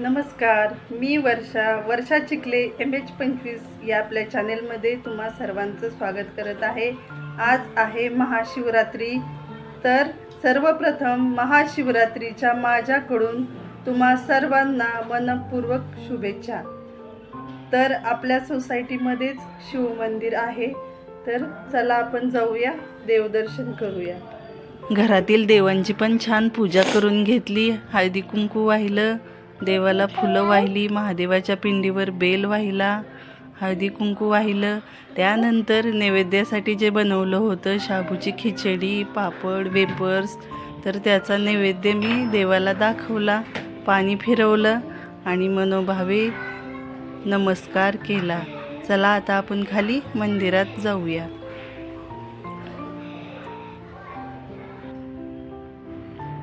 नमस्कार मी Varsha Varsha Chikhale M H पंचवीस या आपल्या चॅनेलमध्ये तुम्हा सर्वांचं स्वागत करत आहे. आज आहे महाशिवरात्री तर सर्वप्रथम महाशिवरात्रीच्या माझ्याकडून तुम्हा सर्वांना मनपूर्वक शुभेच्छा. तर आपल्या सोसायटीमध्येच शिवमंदिर आहे तर चला आपण जाऊया देवदर्शन करूया. घरातील देवांची पण छान पूजा करून घेतली हळदी कुंकू वाहिलं देवाला फुलं वाहिली महादेवाच्या पिंडीवर बेल वाहिला हळदी कुंकू वाहिलं. त्यानंतर नैवेद्यासाठी जे बनवलं होतं शाबूची खिचडी पापड वेपर्स तर त्याचा नैवेद्य मी देवाला दाखवला पाणी फिरवलं आणि मनोभावे नमस्कार केला. चला आता आपण खाली मंदिरात जाऊया.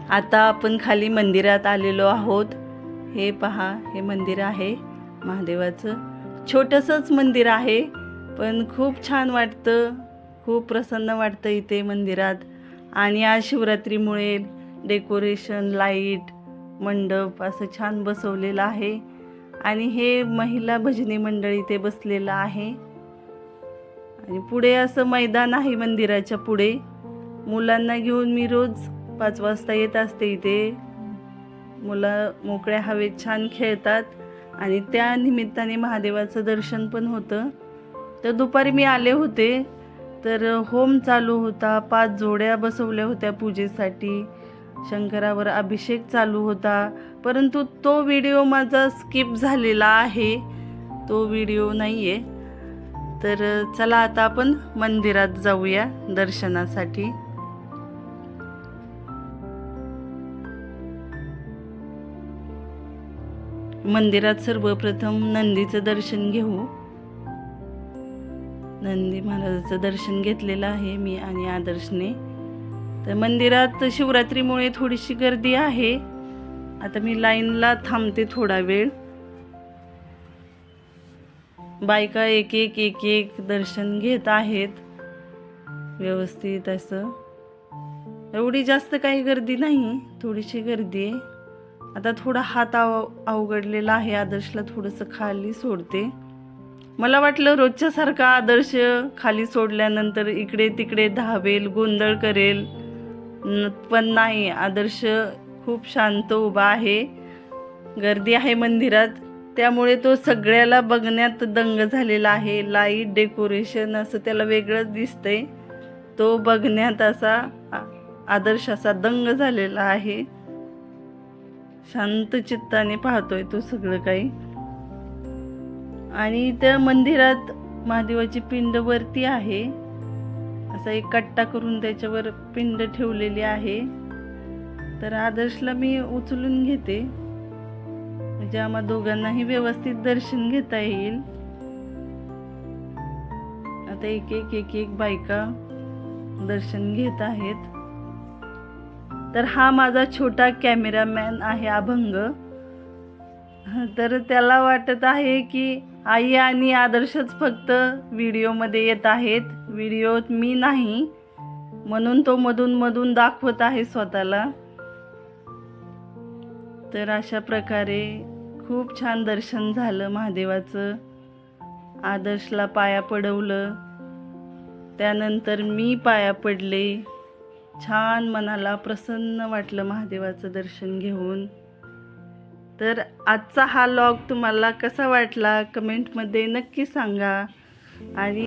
आता आपण खाली मंदिरात आलेलो आहोत. हे पहा हे मंदिर आहे महादेवाचं. छोटंसंच मंदिर आहे पण खूप छान वाटतं खूप प्रसन्न वाटतं इथे मंदिरात. आणि आज शिवरात्रीमुळे डेकोरेशन लाइट मंडप असं छान बसवलेलं आहे. आणि हे महिला भजनी मंडळ इथे बसलेलं आहे. आणि पुढे असं मैदान आहे मंदिराच्या पुढे. मुलांना घेऊन मी रोज पाच वाजता येत असते इथे. मुलं मोकळ्या हवेत छान खेळतात आणि त्या निमित्ताने महादेवाचं दर्शन पण होतं. तर दुपारी मी आले होते तर होम चालू होता. पाच जोड्या बसवल्या होत्या पूजेसाठी. शंकरावर अभिषेक चालू होता. परंतु तो व्हिडिओ माझा स्किप झालेला आहे. तो व्हिडिओ नाही आहे तर चला आता आपण मंदिरात जाऊया दर्शनासाठी. मंदिरात सर्वप्रथम नंदीचं दर्शन घेऊ. नंदी महाराजाचं दर्शन घेतलेलं आहे मी आणि आदर्शने. तर मंदिरात शिवरात्रीमुळे थोडीशी गर्दी आहे. आता मी लाईनला थांबते थोडा वेळ. बायका एक एक एक एक दर्शन घेत आहेत. व्यवस्थित असं. एवढी जास्त काही गर्दी नाही थोडीशी गर्दी आहे. आता थोडा हात आव अवघडलेला आहे आदर्शला थोडंसं खाली सोडते. मला वाटलं रोजच्यासारखा आदर्श खाली सोडल्यानंतर इकडे तिकडे धावेल गोंधळ करेल. पण नाही आदर्श खूप शांत उभा आहे. गर्दी आहे मंदिरात त्यामुळे तो सगळ्याला बघण्यात दंग झालेला आहे. लाइट डेकोरेशन असं त्याला वेगळंच दिसतंय. तो बघण्यात असा आ- आदर्श असा दंग झालेला आहे. शांत चित्ताने पाहतोय तो सगळं काही. आणि त्या मंदिरात महादेवाची पिंड वरती आहे. असा एक कट्टा करून त्याच्यावर पिंड ठेवलेली आहे. तर आदर्शला मी उचलून घेते. म्हणजे आम्हा दोघांनाही व्यवस्थित दर्शन घेता येईल. आता एक एक एक एक बायका दर्शन घेत आहेत. तर हा माझा छोटा कॅमेरामॅन आहे अभंग. तर त्याला वाटत आहे की आई आणि आदर्शच फक्त व्हिडिओमध्ये येत आहेत. व्हिडिओत मी नाही म्हणून तो मधून मधून दाखवत आहे स्वतःला. तर अशा प्रकारे खूप छान दर्शन झालं महादेवाचं. आदर्शला पाया पडवलं. त्यानंतर मी पाया पडले. छान मनाला प्रसन्न वाटलं महादेवाचं दर्शन घेऊन. तर आजचा हा लॉग तुम्हाला कसा वाटला? कमेंटमध्ये नक्की सांगा. आणि